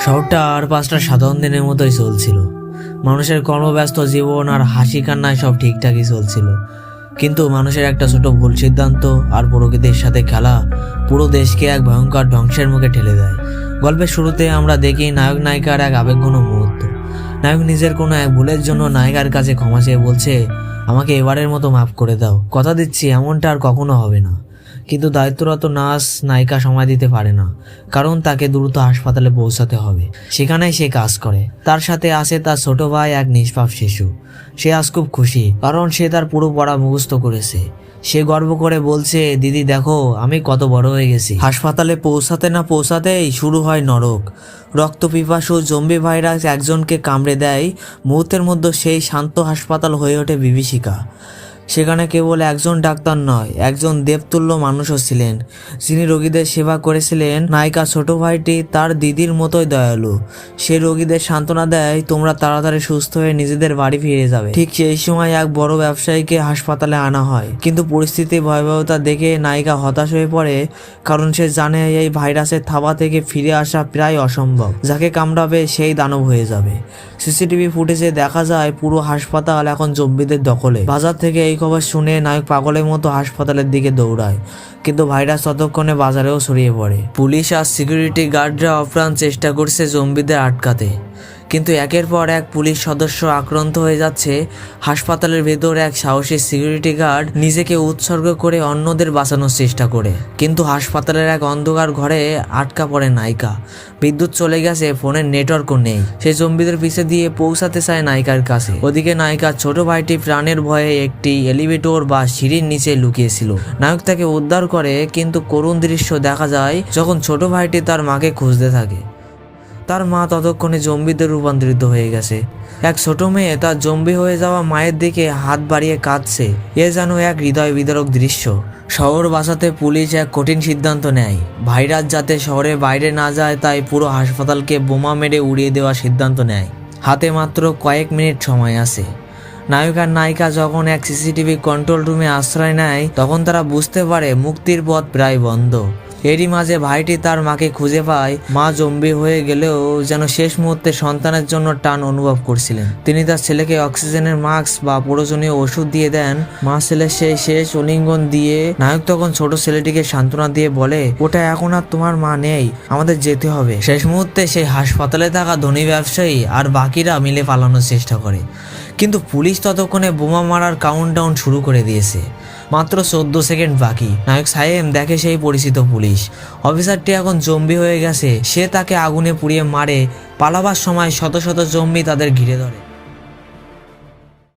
শহরটা আর পাঁচটা সাধারণ দিনের মতোই চলছিল। মানুষের কর্মব্যস্ত জীবন আর হাসি কান্নায় সব ঠিকঠাকই চলছিল। কিন্তু মানুষের একটা ছোট ভুল সিদ্ধান্ত আর প্রকৃতির সাথে খেলা পুরো দেশকে এক ভয়ঙ্কর ধ্বংসের মুখে ঠেলে দেয়। গল্পের শুরুতে আমরা দেখি নায়ক নায়িকার এক আবেগঘন মুহূর্ত। নায়ক নিজের কোনো এক ভুলের জন্য নায়িকার কাছে ক্ষমা চেয়ে বলছে আমাকে এবারের মতো মাফ করে দাও। কথা দিচ্ছি, এমনটা আর কখনো হবে না। কিন্তু দায়িত্বরত নার্স নায়িকা সময় দিতে পারে না, কারণ তাকে দ্রুত হাসপাতালে পৌঁছাতে হবে। সেখানেই সে কাজ করে। তার সাথে আসে তার ছোট ভাই, এক নিষ্পাপ শিশু। সে আজ খুব খুশি, কারণ সে তার পুরো পড়া মুখস্থ করেছে। সে গর্ব করে বলছে, দিদি, দেখো, আমি কত বড় হয়ে গেছি। হাসপাতালে পৌঁছাতে না পৌঁছাতেই শুরু হয় নরক। রক্ত ও জম্বি ভাইরাস একজনকে কামড়ে দেয়। মুহূর্তের মধ্যে সেই শান্ত হাসপাতাল হয়ে ওঠে বিভীষিকা। সেখানে কেবল একজন ডাক্তার নয়, একজন দেবতুল্য মানুষও ছিলেন। যিনি রোগীদের সেবা করেছিলেন, নায়িকা ছোট ভাইটি তার দিদির মতোই দয়ালু। সে রোগীদের সান্ত্বনা দেয়, তোমরা তাড়াতাড়ি সুস্থ হয়ে নিজেদের বাড়ি ফিরে যাবে। ঠিক সেই সময় এক বড় ব্যবসায়ীকে হাসপাতালে আনা হয়। কিন্তু পরিস্থিতি ভয়াবহতা দেখে নায়িকা হতাশ হয়ে পড়ে, কারণ সে জানে এই ভাইরাসের থাবা থেকে ফিরে আসা প্রায় অসম্ভব। যাকে কামড়াবে সেই দানব হয়ে যাবে। সিসিটিভি ফুটেজে দেখা যায়, পুরো হাসপাতাল এখন জম্বিদের দখলে। বাজার থেকে এই খবর শুনে নায়ক পাগলের মতো হাসপাতালের দিকে দৌড়ায়, কিন্তু ভাইরাস ততক্ষণে বাজারেও ছড়িয়ে পড়ে। পুলিশ আর সিকিউরিটি গার্ডরা অপ্রাণ চেষ্টা করছে জম্বিদের আটকাতে। কিন্তু একের পর এক পুলিশ সদস্য আক্রান্ত হয়ে যাচ্ছে। হাসপাতালের ভেতর এক সাহসী সিকিউরিটি গার্ড নিজেকে উৎসর্গ করে অন্যদের বাঁচানোর চেষ্টা করে। কিন্তু হাসপাতালের এক অন্ধকার ঘরে আটকা পড়ে নায়িকা। বিদ্যুৎ চলে গেছে ফোনের নেটওয়ার্কও নেই। সে জম্বিদের পিছে দিয়ে পৌঁছাতে চায় নায়িকার কাছে। ওদিকে নায়িকার ছোট ভাইটি প্রাণের ভয়ে একটি এলিভেটর বা সিঁড়ির নিচে লুকিয়েছিল। নায়ক তাকে উদ্ধার করে, কিন্তু করুণ দৃশ্য দেখা যায় যখন ছোট ভাইটি তার মাকে খুঁজতে থাকে। তার মা ততক্ষণে জম্বিতে রূপান্তরিত হয়ে গেছে। এক ছোট মেয়ে তার জম্বি হয়ে যাওয়া মায়ের দিকে হাত বাড়িয়ে কাঁদছে। এ যেন এক হৃদয় বিদারক দৃশ্য। শহর বাঁচাতে পুলিশ এক কঠিন সিদ্ধান্ত নেয়। ভাইরাস যাতে শহরের বাইরে না যায়, তাই পুরো হাসপাতালকে বোমা মেরে উড়িয়ে দেওয়ার সিদ্ধান্ত নেয়। হাতে মাত্র কয়েক মিনিট সময় আছে। নায়ক আর নায়িকা যখন এক সিসিটিভি কন্ট্রোল রুমে আশ্রয় নেয়, তখন তারা বুঝতে পারে মুক্তির পথ প্রায় বন্ধ। এরই মাঝে ভাইটি তার মাকে খুঁজে পায়। মা জম্বি হয়ে গেলেও যেন শেষ মুহূর্তে সন্তানের জন্য টান অনুভব করছিলেন। তিনি তার ছেলেকে অক্সিজেনের মাস্ক বা প্রয়োজনীয় ওষুধ দিয়ে দেন। মা ছেলের সেই শেষ অলিঙ্গন দিয়ে নায়ক তখন ছোট ছেলেটিকে সান্ত্বনা দিয়ে বলে, ওটা এখন আর তোমার মা নেই, আমাদের যেতে হবে। শেষ মুহূর্তে সেই হাসপাতালে থাকা ধনী ব্যবসায়ী আর বাকিরা মিলে পালানোর চেষ্টা করে। কিন্তু পুলিশ ততক্ষণে বোমা মারার কাউন্টডাউন শুরু করে দিয়েছে। মাত্র চোদ্দ সেকেন্ড বাকি। নায়ক সাহেব দেখে সেই পরিচিত পুলিশ। অফিসারটি এখন জম্বি হয়ে গেছে। সে তাকে আগুনে পুড়িয়ে মারে। পালাবার সময় শত শত জম্বি তাদের ঘিরে ধরে।